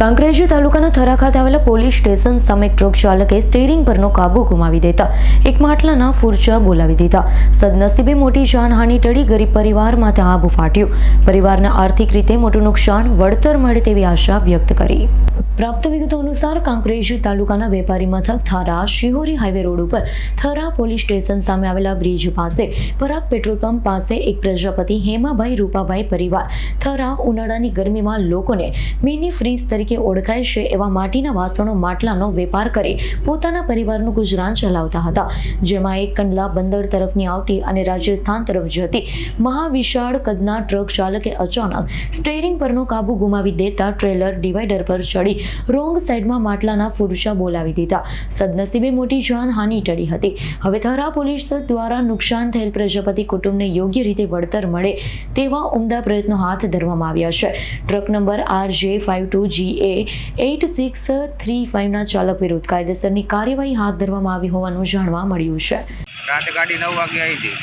કાંકરેજી તાલુકાના થરા ખાતે આવેલા પોલીસ સ્ટેશન સામે ટ્રક ચાલકે સ્ટેરિંગ પરનો કાબુ ગુમાવી દેતા. એક માટલાના ફૂરચા બોલાવી દીધા. સદનસીબે મોટી જાનહાનિ ટળી ગરીબ પરિવાર માથે આભ ફાટ્યું. પરિવારના આર્થિક રીતે મોટું નુકસાન વળતર મળે તેવી આશા વ્યક્ત કરી. પ્રાપ્ત વિગતો અનુસાર કાંકરેજી તાલુકાના વેપારી મથક થરા શિહોરી હાઈવે રોડ ઉપર થરા પોલીસ સ્ટેશન સામે આવેલા બ્રિજ પાસે પરાગ પેટ્રોલ પંપ પાસે એક પ્રજાપતિ હેમાભાઈ રૂપાભાઈ પરિવાર થરા ઉનાળાની ગરમીમાં લોકોને મિની ફ્રીજ તરીકે ઓળખાય છે એવા માટીના વાસણો માટલાનો વેપાર કરી પોતાના પરિવારનું ગુજરાન ચલાવતા હતા. જેમાં એક કંડલા બંદર તરફની આવતી અને રાજસ્થાન તરફ જતી મહાવિશાળ કદના ટ્રક ચાલકે અચાનક સ્ટેરિંગ પરનો કાબુ ગુમાવી દેતા ટ્રેલર ડિવાઈડર પર ચડી રોંગ સાઈડમાં માટલાના ફુરચા બોલાવી દીધા. સદનસીબે મોટી જાનહાનિ ટળી હતી. હવે થરા પોલીસ દ્વારા નુકસાન થયેલ પ્રજાપતિ કુટુંબને યોગ્ય રીતે વળતર મળે તેવા ઉમદા પ્રયત્નો હાથ ધરવામાં આવ્યા છે. Truck number R J five two G A eight six three ફાઇવના ચાલક વિરુદ્ધ કાયદેસરની કાર્યવાહી હાથ ધરવામાં આવી હોવાનું જાણવા મળ્યું છે. રાતે ગાડી નવ વાગે આવી હતી.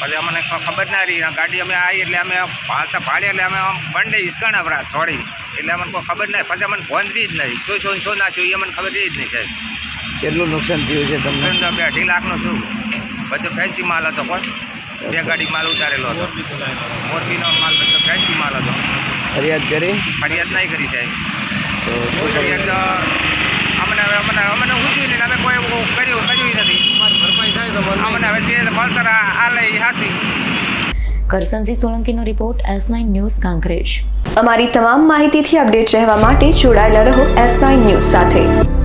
પછી અમને ખબર ના રહી ગાડી અમે આવી એટલે અમે ભાષા ભાડે એટલે અમે આમ બંને હિસકાણા પરા થોડી. એટલે અમને કોઈ ખબર નહીં પછી અમને ફોન બી જ નહીં. શું શું શું છું એ અમને ખબર રહી જ નહીં સાહેબ. કેટલું નુકસાન થયું છે તમને? નુકસાન તો બે અઢી લાખનો શું બધો ફેન્સી માલ હતો પણ બે ગાડી માલ ઉતારેલો હતો. મોરબીનો માલ બધો ફેન્સી માલ હતો. ફરિયાદ કરી? ફરિયાદ નહીં કરી સાહેબ. તો કોઈ ફરિયાદ અમને હવે અમને અમને ઊંધ્યું નહીં અમે કોઈ એવું કર્યું કર્યું નથી. અમને હવે જે વળતર આ આ લઈ હાસી. Karsansinh સોલંકીનો report S nine news Kankrej. અમારી તમામ માહિતીથી અપડેટ રહેવા માટે જોડાયેલા રહો એસ નાઇન ન્યૂઝ સાથે.